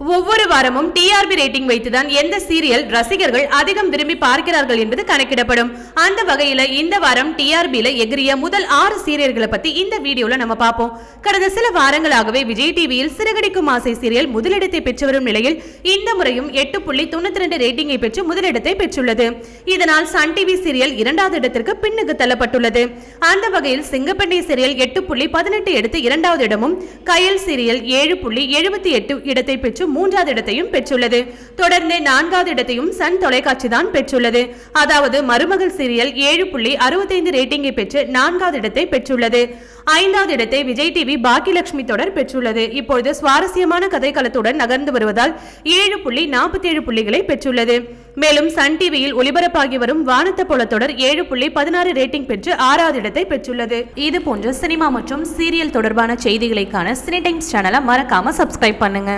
ஒவ்வொரு வாரமும் TRP rating வைத்துதான் எந்த சீரியல் ரசிகர்கள் அதிகம் விரும்பி பார்க்கிறார்கள் என்பது கணக்கிடப்படும். அந்த வகையில இந்த வாரம் டிஆர்பியில எகிரிய முதல் ஆறு சீரியல்களை பத்தி இந்த வீடியோல நம்ம பார்ப்போம். கடந்த சில வாரங்களாகவே விஜய் டிவியில் சிறகடிக்கும் ஆசை சீரியல் முதலிடத்தை பெற்று வரும் நிலையில் இந்த முறையும் எட்டு புள்ளி தொண்ணூத்தி ரெண்டு ரேட்டிங்கை பெற்று முதலிடத்தை பெற்றுள்ளது. இதனால் சன் டிவி சீரியல் இரண்டாவது இடத்திற்கு பின்னுக்கு தள்ளப்பட்டுள்ளது. அந்த வகையில் சிங்கப்பெண்ணை சீரியல் எட்டு புள்ளி பதினெட்டு எடுத்து இரண்டாவது இடமும் கயல் சீரியல் ஏழு புள்ளி எழுபத்தி எட்டு இடத்தை பெற்று மூன்றாவது இடத்தையும் பெற்றுள்ளது. தொடர்ந்து நான்காவது இடத்தையும் சன் தொலைக்காட்சி தான் பெற்றுள்ளது. அதாவது மருமகள் சீரியல் ஏழு புள்ளி அறுபத்தைந்து ரேட்டிங்கை பெற்று நான்காவது இடத்தை பெற்றுள்ளது. ஐந்தாவது இடத்தை விஜய் டிவி பாக்கியலட்சுமி தொடர் பெற்றுள்ளது. இப்பொழுது சுவாரஸ்யமான கதைக்களத்துடன் நகர்ந்து வருவதால் ஏழு புள்ளி நாற்பத்தி ஏழு புள்ளிகளை பெற்றுள்ளது. மேலும் சன் டிவியில் ஒளிபரப்பாகி வரும் வானத்த போல தொடர் ஏழு புள்ளி பதினாறு ரேட்டிங் பெற்று ஆறாவது இடத்தை பெற்றுள்ளது. இது போன்ற சினிமா மற்றும் சீரியல் தொடர்பான செய்திகளைக்கான சினி டைம்ஸ் சேனலை மறக்காம சப்ஸ்கிரைப் பண்ணுங்க.